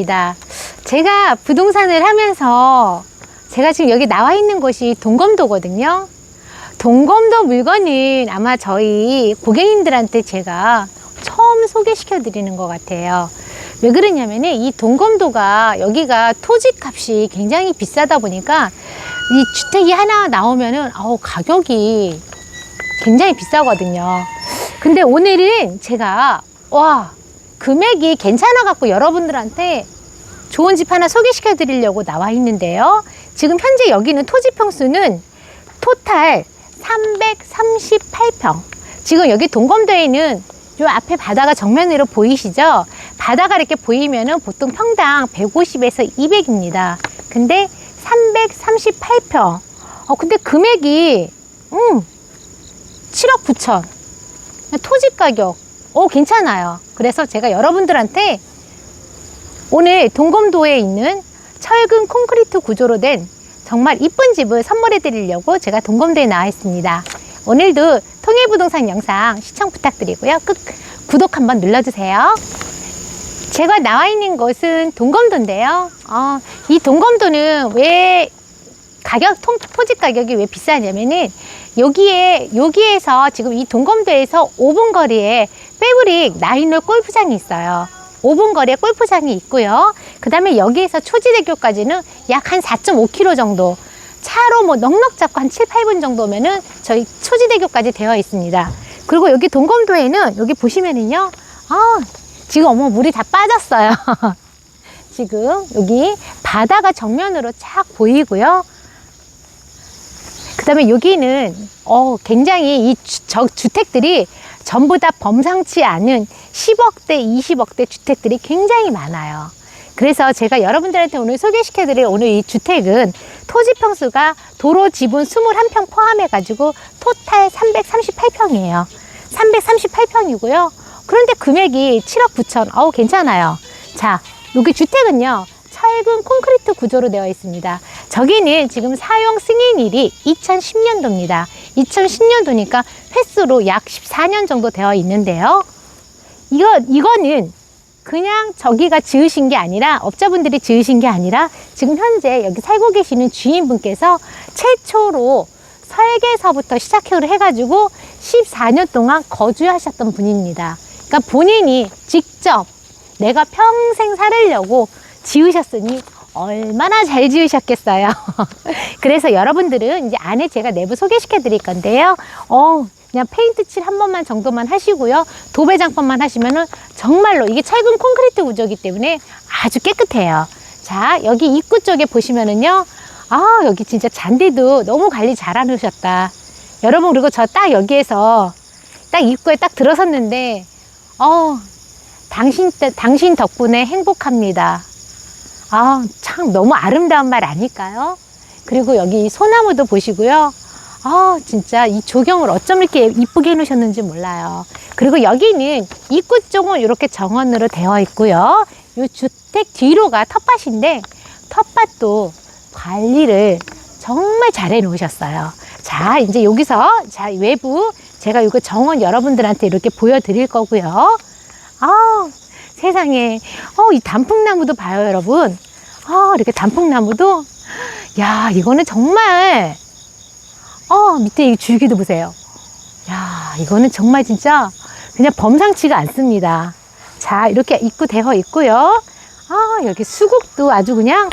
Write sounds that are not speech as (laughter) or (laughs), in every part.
이혜민입니다. 제가 부동산을 하면서 제가 지금 여기 나와 있는 곳이 동검도거든요. 동검도 물건은 아마 저희 고객님들한테 제가 처음 소개시켜 드리는 것 같아요. 왜 그러냐면은 이 동검도가 여기가 토지 값이 굉장히 비싸다 보니까 이 주택이 하나 나오면은 아우 가격이 굉장히 비싸거든요. 근데 오늘은 제가 와 금액이 괜찮아 갖고 여러분들한테 좋은 집 하나 소개시켜 드리려고 나와 있는데요. 지금 현재 여기는 토지 평수는 토탈 338평. 지금 여기 동검도에는 요 앞에 바다가 정면으로 보이시죠? 바다가 이렇게 보이면은 보통 평당 150에서 200입니다. 근데 338평. 어, 근데 금액이, 음, 7억 9천. 토지 가격, 어, 괜찮아요. 그래서 제가 여러분들한테 오늘 동검도에 있는 철근 콘크리트 구조로 된 정말 이쁜 집을 선물해 드리려고 제가 동검도에 나와 있습니다. 오늘도 통일부동산 영상 시청 부탁드리고요. 끝 구독 한번 눌러주세요. 제가 나와 있는 곳은 동검도인데요. 어, 이 동검도는 왜 가격 통, 토지 가격이 왜 비싸냐면은 여기에 여기에서 지금 이 동검도에서 5분 거리에 패브릭 나인홀 골프장이 있어요. 5분 거리에 골프장이 있고요. 그 다음에 여기에서 초지대교까지는 약 한 4.5km 정도. 차로 뭐 넉넉 잡고 한 7, 8분 정도면은 저희 초지대교까지 되어 있습니다. 그리고 여기 동검도에는 여기 보시면은요. 아, 지금 어머 물이 다 빠졌어요. (laughs) 지금 여기 바다가 정면으로 쫙 보이고요. 그 다음에 여기는 어, 굉장히 이 주, 저, 주택들이 전부 다 범상치 않은 10억대, 20억대 주택들이 굉장히 많아요. 그래서 제가 여러분들한테 오늘 소개시켜 드릴 오늘 이 주택은 토지 평수가 도로 지분 21평 포함해 가지고 토탈 338평이에요. 338평이고요. 그런데 금액이 7억 9천. 어우, 괜찮아요. 자, 여기 주택은요. 철근 콘크리트 구조로 되어 있습니다. 저기는 지금 사용 승인일이 2010년도입니다. 2010년도니까 횟수로 약 14년 정도 되어 있는데요. 이거, 이거는 그냥 저기가 지으신 게 아니라 업자분들이 지으신 게 아니라 지금 현재 여기 살고 계시는 주인분께서 최초로 설계서부터 시작을 해가지고 14년 동안 거주하셨던 분입니다. 그러니까 본인이 직접 내가 평생 살으려고 지으셨으니 얼마나 잘 지으셨겠어요. (laughs) 그래서 여러분들은 이제 안에 제가 내부 소개시켜 드릴 건데요. 어, 그냥 페인트 칠 한 번만 정도만 하시고요. 도배장법만 하시면은 정말로 이게 철근 콘크리트 구조이기 때문에 아주 깨끗해요. 자, 여기 입구 쪽에 보시면은요. 아, 여기 진짜 잔디도 너무 관리 잘 해놓으셨다. 여러분, 그리고 저 딱 여기에서 딱 입구에 딱 들어섰는데, 어, 당신, 때- 당신 덕분에 행복합니다. 아, 참 너무 아름다운 말 아닐까요? 그리고 여기 소나무도 보시고요. 아, 진짜 이 조경을 어쩜 이렇게 이쁘게 해놓으셨는지 몰라요. 그리고 여기는 입구 쪽은 이렇게 정원으로 되어 있고요. 이 주택 뒤로가 텃밭인데 텃밭도 관리를 정말 잘 해놓으셨어요. 자, 이제 여기서 자 외부 제가 이거 정원 여러분들한테 이렇게 보여드릴 거고요. 아, 세상에, 어, 이 단풍나무도 봐요, 여러분. 아, 이렇게 단풍나무도, 야, 이거는 정말, 어, 밑에 이 줄기도 보세요. 야, 이거는 정말 진짜 그냥 범상치가 않습니다. 자, 이렇게 입구 되어 있고요. 아, 여기 수국도 아주 그냥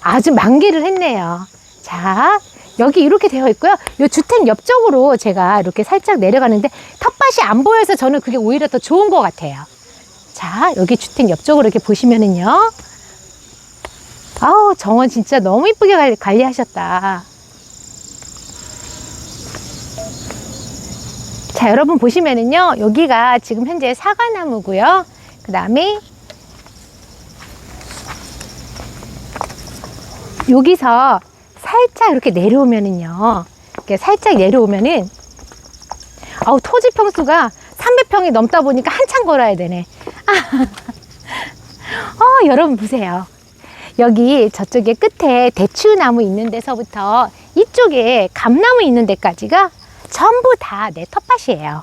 아주 만개를 했네요. 자, 여기 이렇게 되어 있고요. 이 주택 옆쪽으로 제가 이렇게 살짝 내려가는데 텃밭이 안 보여서 저는 그게 오히려 더 좋은 것 같아요. 자, 여기 주택 옆쪽으로 이렇게 보시면은요. 아우, 정원 진짜 너무 이쁘게 관리, 관리하셨다. 자, 여러분 보시면은요. 여기가 지금 현재 사과나무고요. 그 다음에 여기서 살짝 이렇게 내려오면은요. 이렇게 살짝 내려오면은 아우 토지 평수가 300평이 넘다 보니까 한참 걸어야 되네. (laughs) 어, 여러분 보세요. 여기 저쪽에 끝에 대추나무 있는 데서부터 이쪽에 감나무 있는 데까지가 전부 다 내 텃밭이에요.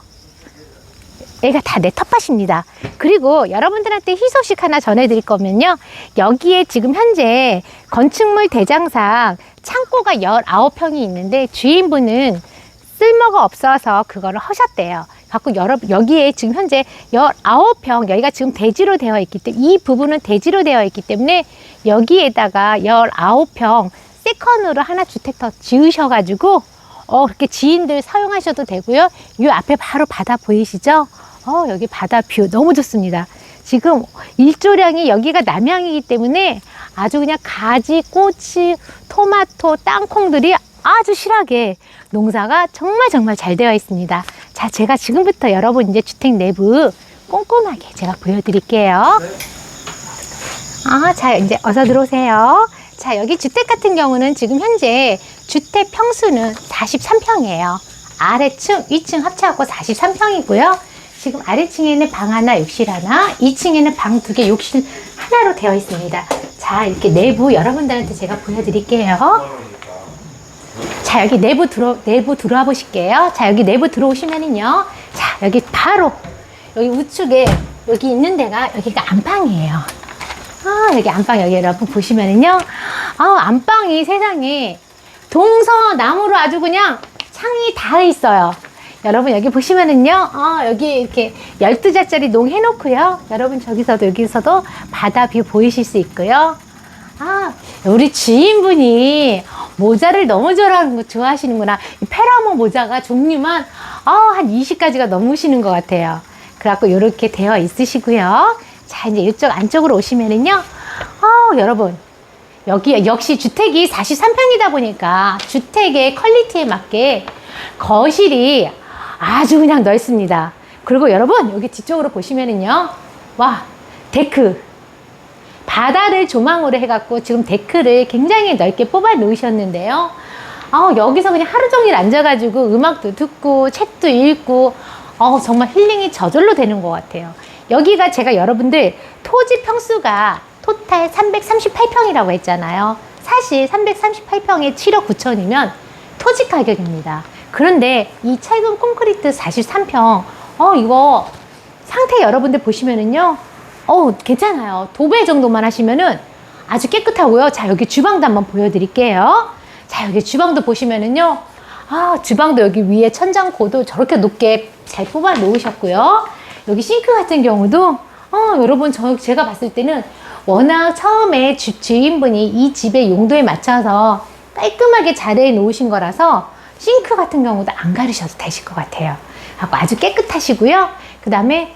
얘가 다 내 텃밭입니다. 그리고 여러분들한테 희소식 하나 전해드릴 거면요. 여기에 지금 현재 건축물 대장상 창고가 19평이 있는데 주인분은 쓸모가 없어서 그거를 하셨대요. 갖고 여러분 여기에 지금 현재 19평 여기가 지금 대지로 되어 있기 때문에 이 부분은 대지로 되어 있기 때문에 여기에다가 19평 세컨으로 하나 주택 더 지으셔가지고 어 그렇게 지인들 사용하셔도 되고요. 이 앞에 바로 바다 보이시죠? 어 여기 바다 뷰 너무 좋습니다. 지금 일조량이 여기가 남양이기 때문에 아주 그냥 가지, 꼬치, 토마토, 땅콩들이 아주 실하게 농사가 정말 정말 잘 되어 있습니다. 자, 제가 지금부터 여러분 이제 주택 내부 꼼꼼하게 제가 보여드릴게요. 아, 자, 이제 어서 들어오세요. 자, 여기 주택 같은 경우는 지금 현재 주택 평수는 43평이에요. 아래층, 위층 합쳐갖고 43평이고요. 지금 아래층에는 방 하나, 욕실 하나, 2층에는 방 두 개, 욕실 하나로 되어 있습니다. 자, 이렇게 내부 여러분들한테 제가 보여드릴게요. 자, 여기 내부 들어, 내부 들어와 보실게요. 자, 여기 내부 들어오시면은요. 자, 여기 바로, 여기 우측에, 여기 있는 데가, 여기가 안방이에요. 아, 여기 안방, 여기 여러분 보시면은요. 아, 안방이 세상에 동서남으로 아주 그냥 창이 다 있어요. 여러분 여기 보시면은요, 어, 여기 이렇게 12자짜리 농 해놓고요. 여러분 저기서도 여기서도 바다 뷰 보이실 수 있고요. 아, 우리 지인분이 모자를 너무 좋아하는 거 좋아하시는구나. 이 페라모 모자가 종류만 아, 한 20가지가 넘으시는 것 같아요. 그래갖고 이렇게 되어 있으시고요. 자, 이제 이쪽 안쪽으로 오시면은요. 어, 여러분. 여기 역시 주택이 43평이다 보니까 주택의 퀄리티에 맞게 거실이 아주 그냥 넓습니다. 그리고 여러분 여기 뒤쪽으로 보시면은요. 와, 데크. 바다를 조망으로 해갖고 지금 데크를 굉장히 넓게 뽑아 놓으셨는데요. 아, 여기서 그냥 하루 종일 앉아가지고 음악도 듣고 책도 읽고 어, 정말 힐링이 저절로 되는 것 같아요. 여기가 제가 여러분들 토지 평수가 토탈 338평이라고 했잖아요. 사실 338평에 7억 9천이면 토지 가격입니다. 그런데 이 철근 콘크리트 43평, 어, 이거 상태 여러분들 보시면은요, 어, 괜찮아요. 도배 정도만 하시면은 아주 깨끗하고요. 자, 여기 주방도 한번 보여드릴게요. 자, 여기 주방도 보시면은요, 아, 주방도 여기 위에 천장 고도 저렇게 높게 잘 뽑아 놓으셨고요. 여기 싱크 같은 경우도, 어, 여러분, 저, 제가 봤을 때는 워낙 처음에 주, 주인분이 이 집의 용도에 맞춰서 깔끔하게 잘해 놓으신 거라서 싱크 같은 경우도 안 가르셔도 되실 것 같아요. 아주 깨끗하시고요. 그 다음에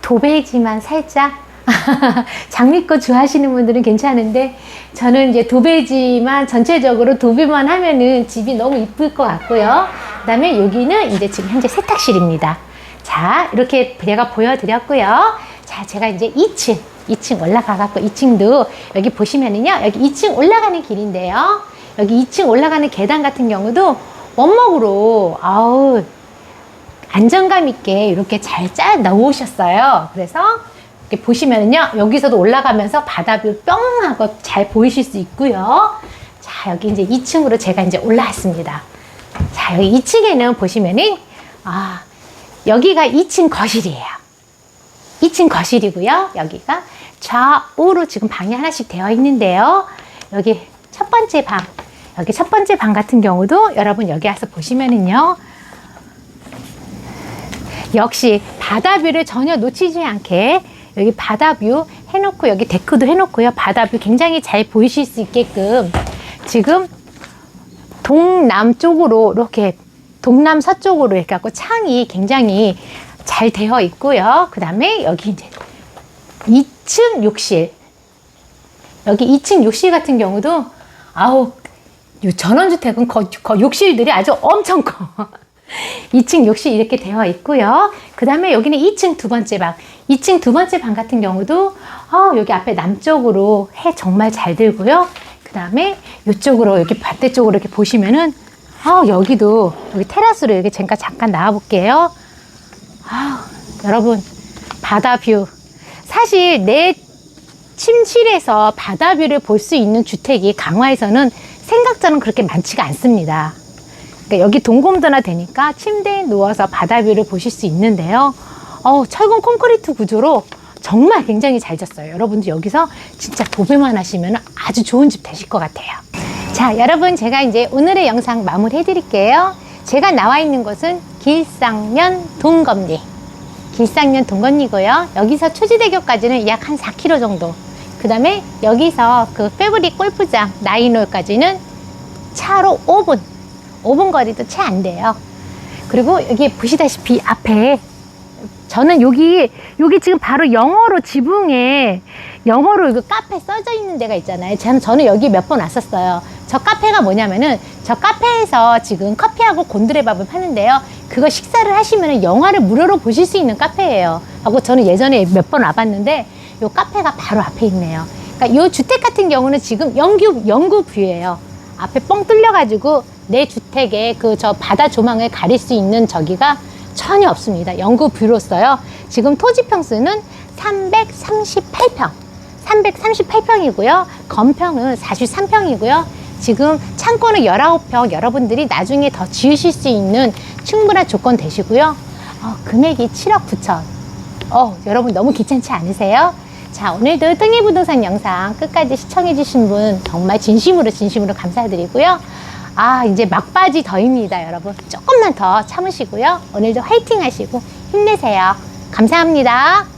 도배지만 살짝 (laughs) 장미꽃 좋아하시는 분들은 괜찮은데 저는 이제 도배지만 전체적으로 도배만 하면은 집이 너무 이쁠 것 같고요. 그 다음에 여기는 이제 지금 현재 세탁실입니다. 자 이렇게 제가 보여드렸고요. 자 제가 이제 2층 2층 올라가 갖고 2층도 여기 보시면은요 여기 2층 올라가는 길인데요. 여기 2층 올라가는 계단 같은 경우도 원목으로 아우 안정감 있게 이렇게 잘 짜 넣으셨어요. 그래서 이렇게 보시면은요, 여기서도 올라가면서 바다뷰 뿅 하고 잘 보이실 수 있고요. 자, 여기 이제 2층으로 제가 이제 올라왔습니다. 자, 여기 2층에는 보시면은, 아, 여기가 2층 거실이에요. 2층 거실이고요. 여기가 좌우로 지금 방이 하나씩 되어 있는데요. 여기 첫 번째 방, 여기 첫 번째 방 같은 경우도 여러분 여기 와서 보시면은요. 역시 바다뷰를 전혀 놓치지 않게 여기 바다뷰 해놓고 여기 데크도 해놓고요. 바다뷰 굉장히 잘 보이실 수 있게끔 지금 동남쪽으로 이렇게 동남서쪽으로 이렇게 갖고 창이 굉장히 잘 되어 있고요. 그 다음에 여기 이제 2층 욕실. 여기 2층 욕실 같은 경우도 아우 요 전원주택은 거, 거 욕실들이 아주 엄청 커. (laughs) 2층 욕실 이렇게 되어 있고요. 그 다음에 여기는 2층 두 번째 방. 2층 두 번째 방 같은 경우도 어, 여기 앞에 남쪽으로 해 정말 잘 들고요. 그 다음에 이쪽으로 이렇게 반대쪽으로 이렇게 보시면은 어, 여기도 여기 테라스로 이렇게 잠깐 잠깐 나와 볼게요. 아, 여러분 바다 뷰. 사실 내 침실에서 바다 뷰를 볼 수 있는 주택이 강화에서는 생각처럼 그렇게 많지가 않습니다. 그러니까 여기 동곰도나 되니까 침대에 누워서 바다 뷰를 보실 수 있는데요. 어, 철근 콘크리트 구조로 정말 굉장히 잘 졌어요. 여러분들 여기서 진짜 도배만 하시면 아주 좋은 집 되실 것 같아요. 자, 여러분 제가 이제 오늘의 영상 마무리 해드릴게요. 제가 나와 있는 곳은 길상면 동검리. 길상면 동건리고요. 여기서 초지대교까지는 약 한 4km 정도. 그 다음에 여기서 그 패브릭 골프장 나인홀까지는 차로 5분. 5분 거리도 채 안 돼요. 그리고 여기 보시다시피 앞에 저는 여기 여기 지금 바로 영어로 지붕에 영어로 이거 카페 써져 있는 데가 있잖아요. 저는 여기 몇 번 왔었어요. 저 카페가 뭐냐면은 저 카페에서 지금 커피하고 곤드레밥을 파는데요. 그거 식사를 하시면은 영화를 무료로 보실 수 있는 카페예요. 하고 저는 예전에 몇 번 와봤는데 요 카페가 바로 앞에 있네요. 그러니까 요 주택 같은 경우는 지금 영구 영구 뷰예요. 앞에 뻥 뚫려가지고 내 주택에 그 저 바다 조망을 가릴 수 있는 저기가 전혀 없습니다. 영구 뷰로서요. 지금 토지 평수는 338평. 338평이고요. 건평은 43평이고요. 지금 창고는 19평. 여러분들이 나중에 더 지으실 수 있는 충분한 조건 되시고요. 어, 금액이 7억 9천. 어, 여러분 너무 귀찮지 않으세요? 자, 오늘도 뜬이부동산 영상 끝까지 시청해주신 분 정말 진심으로 진심으로 감사드리고요. 아, 이제 막바지 더입니다, 여러분. 조금만 더 참으시고요. 오늘도 화이팅 하시고 힘내세요. 감사합니다.